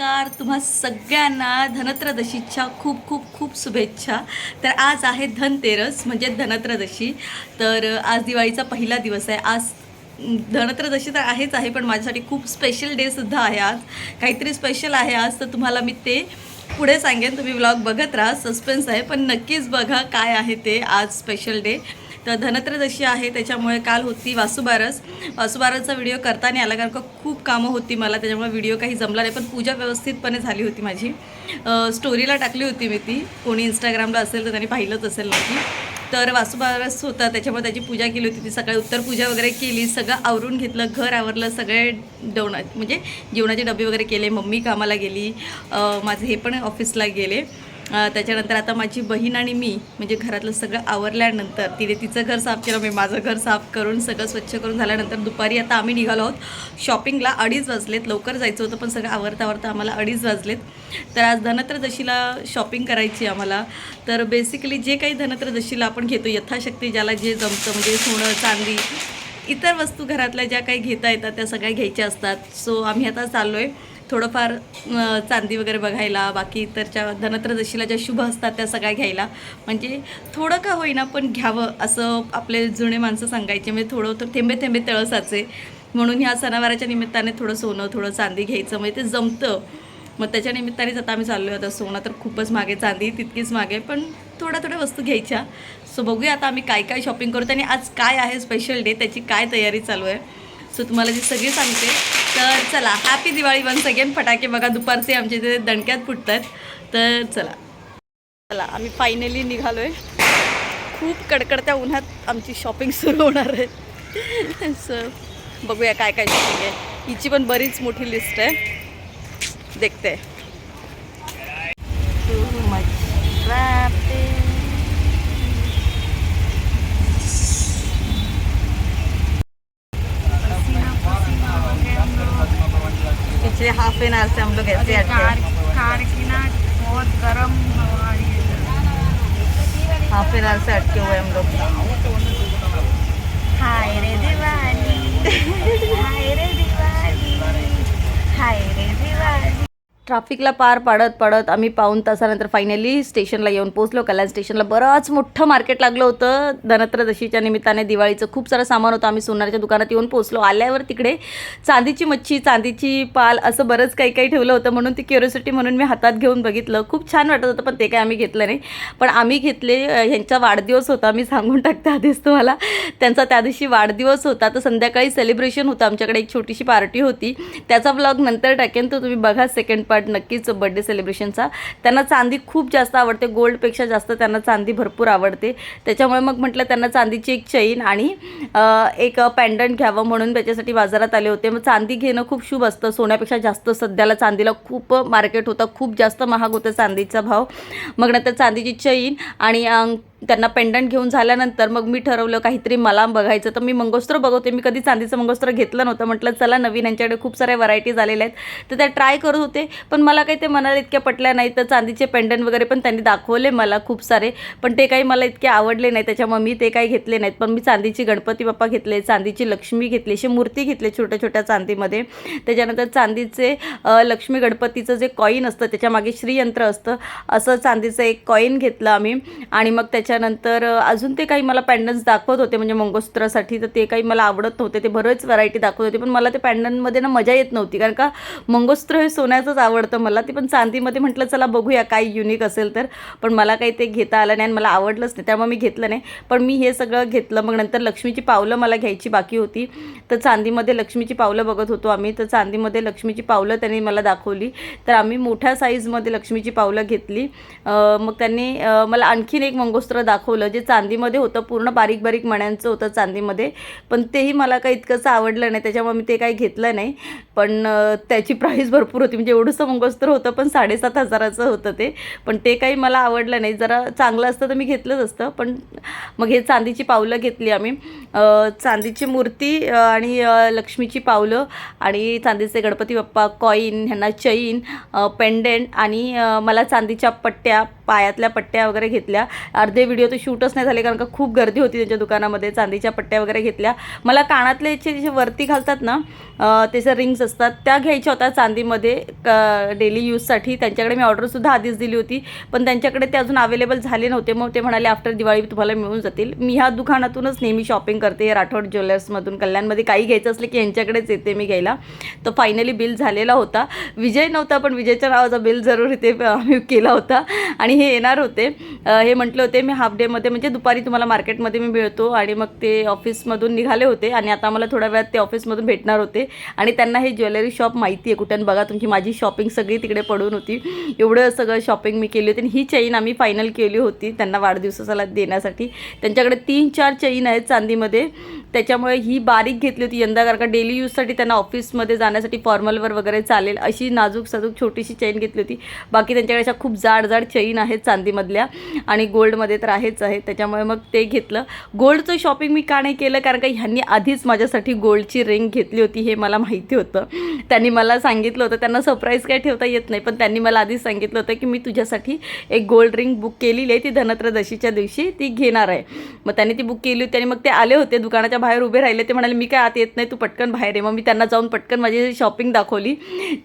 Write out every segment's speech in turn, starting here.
नमस्कार. तुम्हा सगळ्यांना धनत्रदशीच्या खूप खूप खूप शुभेच्छा. तर आज आहे धनतेरस म्हणजे धनत्रदशी तर आज दिवाळीचा पहिला दिवस आहे. आज धनत्रदशी तर आहेच आहे पण माझ्यासाठी खूप स्पेशल डेसुद्धा आहे आज. काहीतरी स्पेशल आहे आज तर तुम्हाला मी ते पुढे सांगेन. तुम्ही व्लॉग बघत राहा. सस्पेन्स आहे पण नक्कीच बघा काय आहे ते आज स्पेशल डे तर धनत्रयोदशी आहे त्याच्यामुळे काल होती वासुबारस. वासुबारसचा व्हिडिओ करता नाही आला कारण का खूप कामं होती मला त्याच्यामुळे व्हिडिओ काही जमला नाही. पण पूजा व्यवस्थितपणे झाली होती माझी. स्टोरीला टाकली होती मी ती. कोणी इंस्टाग्रामला असेल तर त्यांनी पाहिलंच असेल नक्की तर वासुबारस होता त्याच्यामुळे त्याची पूजा केली होती ती. सकाळी उत्तर पूजा वगैरे केली सगळं आवरून घेतलं घर आवरलं सगळे डोना म्हणजे जेवणाचे डबे वगैरे केले मम्मी कामाला गेली माझे हे पण ऑफिसला गेले. त्याच्यानंतर आता माझी बहीण आणि मी म्हणजे घरातलं सगळं आवरल्यानंतर तिने तिचं घर साफ केलं मी माझं घर साफ करून सगळं स्वच्छ करून झाल्यानंतर दुपारी आता आम्ही निघालो आहोत. शॉपिंगला अडीच वाजलेत लवकर जायचं होतं पण सगळं आवरता आवरता आम्हाला अडीच वाजलेत. तर आज धनत्रदशीला शॉपिंग करायची आम्हाला तर बेसिकली जे काही धनत्रदशीला आपण घेतो यथाशक्ती ज्याला जे जमतं म्हणजे सोनं चांदी इतर वस्तू घरातल्या ज्या काही घेता येतात त्या सगळ्या घ्यायच्या असतात. सो आम्ही आता चाललो आहे थोडंफार चांदी वगैरे बघायला बाकी इतरच्या धनत्रदशीला ज्या शुभ असतात त्या सगळ्या घ्यायला. म्हणजे थोडं का होईना पण घ्यावं असं आपले जुने माणसं सांगायचे. म्हणजे थोडं तर थेंबे थेंबे तळसाचे. म्हणून ह्या सणावाराच्या निमित्ताने थोडं सोनं थोडं चांदी घ्यायचं. म्हणजे ते जमतं. मग त्याच्या निमित्तानेच आता आम्ही चाललो आहे आता सोनं तर खूपच मागे चांदी तितकीच मागे. पण थोड्या थोड्या वस्तू घ्यायच्या. सो बघूया आता आम्ही काय काय शॉपिंग करतो आणि आज काय आहे स्पेशल डे त्याची काय तयारी चालू आहे? सो तुम्हाला जी सगळी सांगते तर चला हॅपी दिवाळी वन सेकंड फटाके बघा दुपारचे आमचे इथे दणक्यात फुटतात. तर चला. चला आम्ही फायनली निघालो आहे खूप कडकडत्या उन्हात आमची शॉपिंग सुरू होणार आहे. सो बघूया काय काय शॉपिंग आहे. हिची पण बरीच मोठी लिस्ट आहे. देखते. Oh पिछले हाफ़ एन आवर से हम लोग ऐसे अटके कार कार की ना बहुत गर्म हाफ़ एन आवर से अटके हुए हम लोग। हाय रे दिवाली। हाय रे दिवाली। हाय रे दिवाली। ट्रॅफिकला पार पाडत पाडत आम्ही पाऊन तासानंतर फायनली स्टेशनला येऊन पोहोचलो. कल्याण स्टेशनला बरंच मोठं मार्केट लागलं होतं. धनत्रदशीच्या निमित्ताने दिवाळीचं खूप सारं सामान होतं. आम्ही सोनारच्या दुकानात येऊन पोहोचलो. आल्यावर तिकडे चांदीची मच्छी चांदीची पाल असं बरंच काही काही ठेवलं होतं. म्हणून ती क्युरियोसिटी म्हणून मी हातात घेऊन बघितलं. खूप छान वाटत होतं पण ते काय आम्ही घेतलं नाही. पण आम्ही घेतले ह्यांचा वाढदिवस होता. मी सांगून टाकते आधीच तुम्हाला. त्यांचा त्या दिवशी वाढदिवस होता. तर संध्याकाळी सेलिब्रेशन होतं. आमच्याकडे एक छोटीशी पार्टी होती. त्याचा ब्लॉग नंतर टाकेन. तर तुम्ही बघा. सेकंड पार्ट नक्कीच बड्डे सेलिब्रेशनचा त्यांना चांदी खूप जास्त आवडते गोल्डपेक्षा जास्त त्यांना चांदी भरपूर आवडते. त्याच्यामुळे मग म्हटलं त्यांना चांदीची एक चैन आणि एक पॅन्डंट घ्यावं म्हणून त्याच्यासाठी बाजारात आले होते. मग चांदी घेणं खूप शुभ असतं. सोन्यापेक्षा जास्त सध्याला चांदीला खूप मार्केट होतं. खूप जास्त महाग होतं चांदीचा भाव. मग नंतर चांदीची चैन आणि त्यांना पेंडंट घेऊन झाल्यानंतर मग मी ठरवलं काहीतरी मला बघायचं. तर मी मंगोस्त्र बघवते. मी कधी चांदीचं मंगोस्त्र घेतलं नव्हतं. म्हटलं चला नवीन यांच्याकडे खूप साऱ्या व्हरायटीज आलेल्या आहेत. तर त्या ट्राय करत होते. पण मला काही ते मनाला इतक्या पटल्या नाही. तर चांदीचे पेंडंट वगैरे पण त्यांनी दाखवले मला खूप सारे. पण ते काही मला इतके आवडले नाही. त्याच्यामुळे मी ते काही घेतले नाहीत. पण मी चांदीची गणपती बाप्पा घेतले चांदीची लक्ष्मी घेतली अशी मूर्ती घेतली छोट्या छोट्या चांदीमध्ये. त्याच्यानंतर चांदीचे लक्ष्मी गणपतीचं जे कॉईन असतं त्याच्यामागे श्रीयंत्र असतं. असं चांदीचं एक कॉईन घेतलं आम्ही. आणि मग त्याच्या त्याच्यानंतर अजून ते काही मला पॅन्डन्स दाखवत होते म्हणजे मंगळसूत्रासाठी तर ते काही मला आवडत नव्हते ते बरेच व्हरायटी दाखवत होते पण मला ते पॅन्डनमध्ये ना मजा येत नव्हती कारण का मंगळसूत्र हे सोन्याचंच आवडतं मला ते पण चांदीमध्ये म्हटलं चला बघूया काय युनिक असेल तर पण मला काही ते घेता आलं नाही आणि मला आवडलंच नाही त्यामुळे मी घेतलं नाही पण मी हे सगळं घेतलं मग नंतर लक्ष्मीची पावलं मला घ्यायची बाकी होती तर चांदीमध्ये लक्ष्मीची पावलं बघत होतो आम्ही तर चांदीमध्ये लक्ष्मीची पावलं त्यांनी मला दाखवली तर आम्ही मोठ्या साईजमध्ये लक्ष्मीची पावलं घेतली मग त्यांनी मला आणखीन एक मंगोस्त्र दाखवलं. जे चांदीमध्ये होतं पूर्ण बारीक बारीक मण्यांचं होतं चांदीमध्ये. पण तेही मला काही इतकंसं आवडलं नाही. त्याच्यामुळे मी ते काही घेतलं नाही. पण त्याची प्राईस भरपूर होती. म्हणजे एवढंसं मंगोस्त्र होतं पण साडेसात हजाराचं होतं ते. पण ते काही मला आवडलं नाही. जरा चांगलं असतं तर मी घेतलंच असतं. पण मग हे चांदीची पावलं घेतली आम्ही. चांदीची मूर्ती आणि लक्ष्मीची पावलं आणि चांदीचे गणपती बाप्पा कॉईन ह्यांना चैन पेंडेंट आणि मला चांदीच्या पट्ट्या पायातल्या पट्ट्या वगैरे घेतल्या. अर्धे व्हिडिओ तर शूटच नाही झाले कारण का खूप गर्दी होती त्यांच्या दुकानामध्ये. चांदीच्या पट्ट्या वगैरे घेतल्या. मला कानातले जे जे वरती घालतात ना त्याच्या त्याचे रिंग्स असतात त्या घ्यायच्या होत्या चांदीमध्ये क डेली यूजसाठी त्यांच्याकडे मी ऑर्डरसुद्धा आधीच दिली होती. पण त्यांच्याकडे ते अजून अवेलेबल झाले नव्हते. मग ते म्हणाले आफ्टर दिवाळी तुम्हाला मिळून जातील. मी ह्या दुकानातूनच नेहमी शॉपिंग करते. राठोड ज्वेलर्समधून कल्याणमध्ये काही घ्यायचं असलं की यांच्याकडेच येते मी घ्यायला. तर फायनली बिल झालेला होता. विजय नव्हता पण विजयच्या नावाचा बिल जरूर इथे आम्ही केला होता. आणि हे येणार होते. हे म्हटले होते मी हाफ डेमध्ये म्हणजे दुपारी तुम्हाला मार्केटमध्ये मी मिळतो आणि मग ते ऑफिसमधून निघाले होते आणि आता मला थोड्या वेळात ते ऑफिसमधून भेटणार होते. आणि त्यांना हे ज्वेलरी शॉप माहिती आहे कुठे बघा तुमची माझी शॉपिंग सगळी तिकडे पडून होती. एवढं सगळं शॉपिंग मी केली होती आणि ही चैन आम्ही फायनल केली होती त्यांना वाढदिवसाला देण्यासाठी. त्यांच्याकडे तीन चार चैन आहेत चांदीमध्ये. त्याच्यामुळे ही बारीक घेतली होती यंदा कारण का डेली यूजसाठी त्यांना ऑफिसमध्ये जाण्यासाठी फॉर्मलवर वगैरे चालेल. अशी नाजूक साजूक छोटीशी चैन घेतली होती. बाकी त्यांच्याकडे अशा खूप जाड जाड चैन आहेत चांदीमधल्या आणि गोल्डमध्ये तर आहेच आहे. त्याच्यामुळे मग ते घेतलं. गोल्डचं शॉपिंग मी का नाही केलं? कारण का ह्यांनी आधीच माझ्यासाठी गोल्डची रिंग घेतली होती हे मला माहिती होतं. त्यांनी मला सांगितलं होतं. त्यांना सरप्राईज काय ठेवता येत नाही पण त्यांनी मला आधीच सांगितलं होतं की मी तुझ्यासाठी एक गोल्ड रिंग बुक केलेली आहे. ती धनत्रदशीच्या दिवशी ती घेणार आहे. मग त्यांनी ती बुक केली होती आणि मग ते आले होते दुकानाच्या बाहेर उभे राहिले. ते म्हणाले मी काय आत येत नाही तू पटकन बाहेर आहे मग मी त्यांना जाऊन पटकन माझी शॉपिंग दाखवली.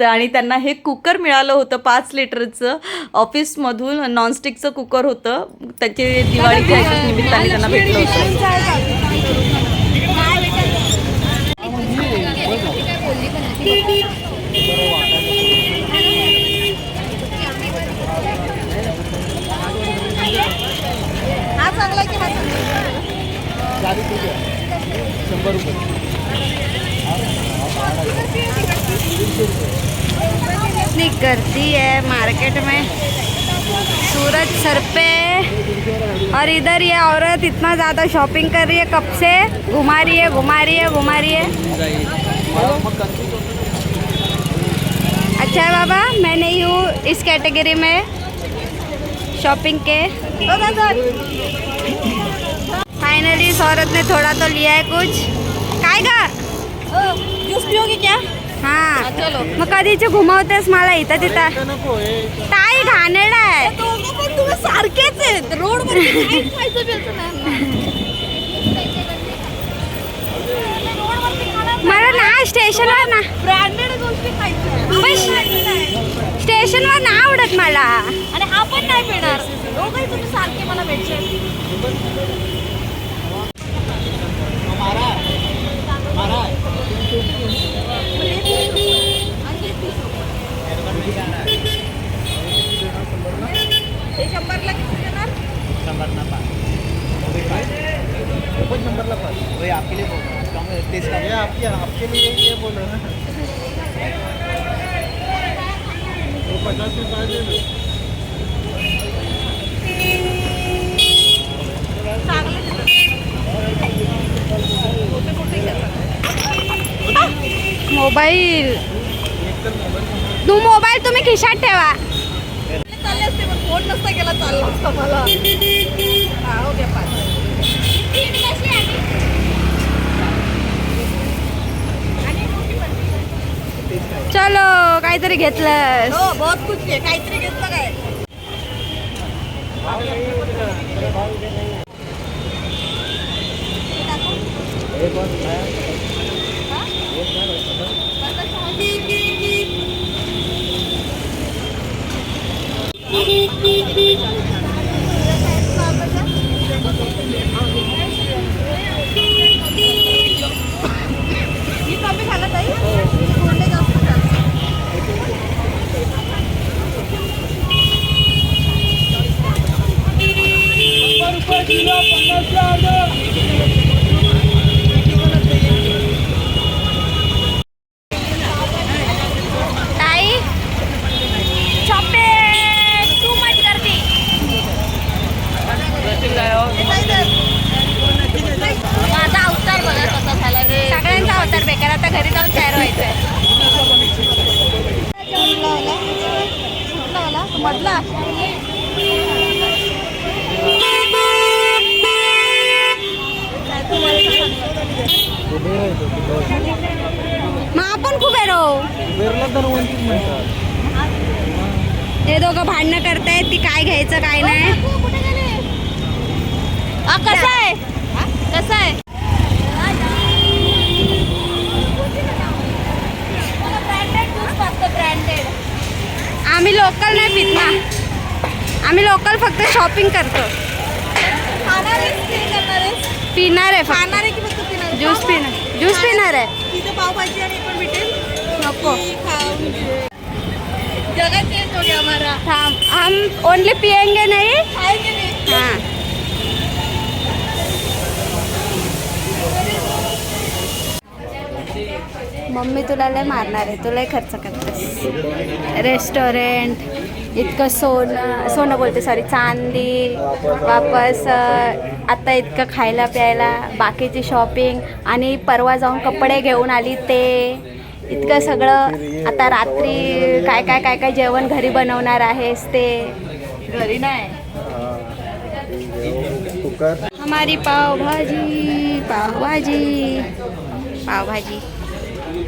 तर आणि त्यांना हे कुकर मिळालं होतं पाच लिटरचं. ऑफिसमधून नॉनस्टिकचं कुकर होतं. त्याचे दिवाळीच्या ह्याच्याच निमित्ताने त्यांना भेटलं होतं. हा हा इतनी गर्दी है मार्केट में. सूरज सर पे और इधर ये औरत इतना ज़्यादा शॉपिंग कर रही है कब से? घुमा रही है घुमा रही है घुमा रही है। अच्छा है बाबा मैं नहीं हूँ इस कैटेगरी में शॉपिंग के। फाइनली इस औरत ने थोड़ा तो लिया है कुछ। पिओगे क्या हा चलो। मग कधीचे घुमवतेस मला इथं तिथं? ताई घाणेरडा आहे। सारखेच आहेत. रोड मला ना स्टेशनवर ना. ब्रँडेड गोष्टी स्टेशनवर ना आवडत मला. आणि हा पण नाही पिणार दोघंही तुम्ही सारखे मला हे शंभरला किती देणार वही आपके लिए बोल. टेस्ट का ये आपके आपके लिए ये बोलो ना. वो पचास रुपये दे दो मोबाईल. तू मोबाईल तुम्ही खिशात ठेवा. चालले असते पण फोन नसता केला चालला असता मला. हा हो चलो काहीतरी घेतलं हो, काहीतरी घेतलं काय ही कमी झाला ताई कोणते जास्त झालं ताई चॉपे तू मच करती माझा अवतार बघा कसा झाला रे सगळ्यांचा अवतार बेकार आता घरी जाऊन तयार व्हायचं आहे तो मग आपण खूप हे दोघं भांडणं करतायत ती काय घ्यायचं काय नाही. कसं आहे? कसं आहे? आम्ही लोकल नाही पित ना. आम्ही लोकल फक्त शॉपिंग करतो. पिणार आहे फक्त. ज्यूस पिणार ज्यूस पिणार आहे. तिथे पावभाजी आणि पण भेटेल. नको. जगह चेंज हो गया हमारा थांब. हम ओनली पिएंगे नाही. खाएंगे नहीं. हां. मम्मी तुला लय मारणार आहे. तुला खर्च करतेस. रेस्टॉरंट इतकं सोनं सोनं बोलते सॉरी चांदी वापस आता इतकं खायला प्यायला बाकीची शॉपिंग आणि परवा जाऊन कपडे घेऊन आली ते. इतकं सगळं आता रात्री काय काय काय काय जेवण घरी बनवणार आहेस ते. घरी नाही.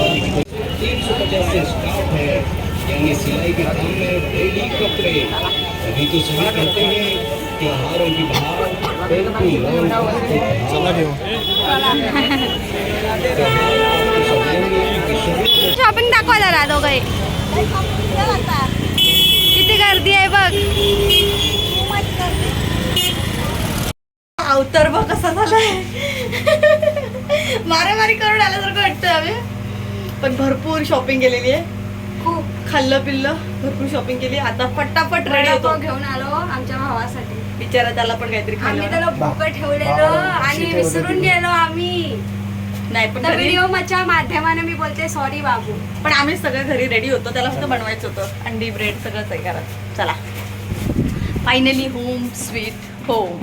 आली की मोठी है यानी सिलाई के काम में रेडी कपड़े अभी तो सभी करते हैं त्योहारों की बहार बिल्कुल चला घेऊ शॉपिंग दाखवा जरा दोघे किती गर्दी आहे बघ. अवतार बघ कसा झालाय मारामारी करून आल्यासारखं वाटतं आम्ही. पण भरपूर शॉपिंग केलेली आहे. खूप. खाल्लं पिल्लं भरपूर शॉपिंग केली. आता पटापट रेडी होतो. घेऊन आलो आमच्या भावासाठी. बिचारा त्याला पण काहीतरी खाल्लं त्याला भूक ठेवलेलं आणि विसरून गेलो आम्ही. नाही पण व्हिडिओ मच्या माध्यमाने मी बोलते सॉरी बाबू. पण आम्ही सगळं घरी रेडी होतो. त्याला फक्त बनवायचं होतं. अंडी ब्रेड सगळंच आहे घरात. चला. Finally home sweet home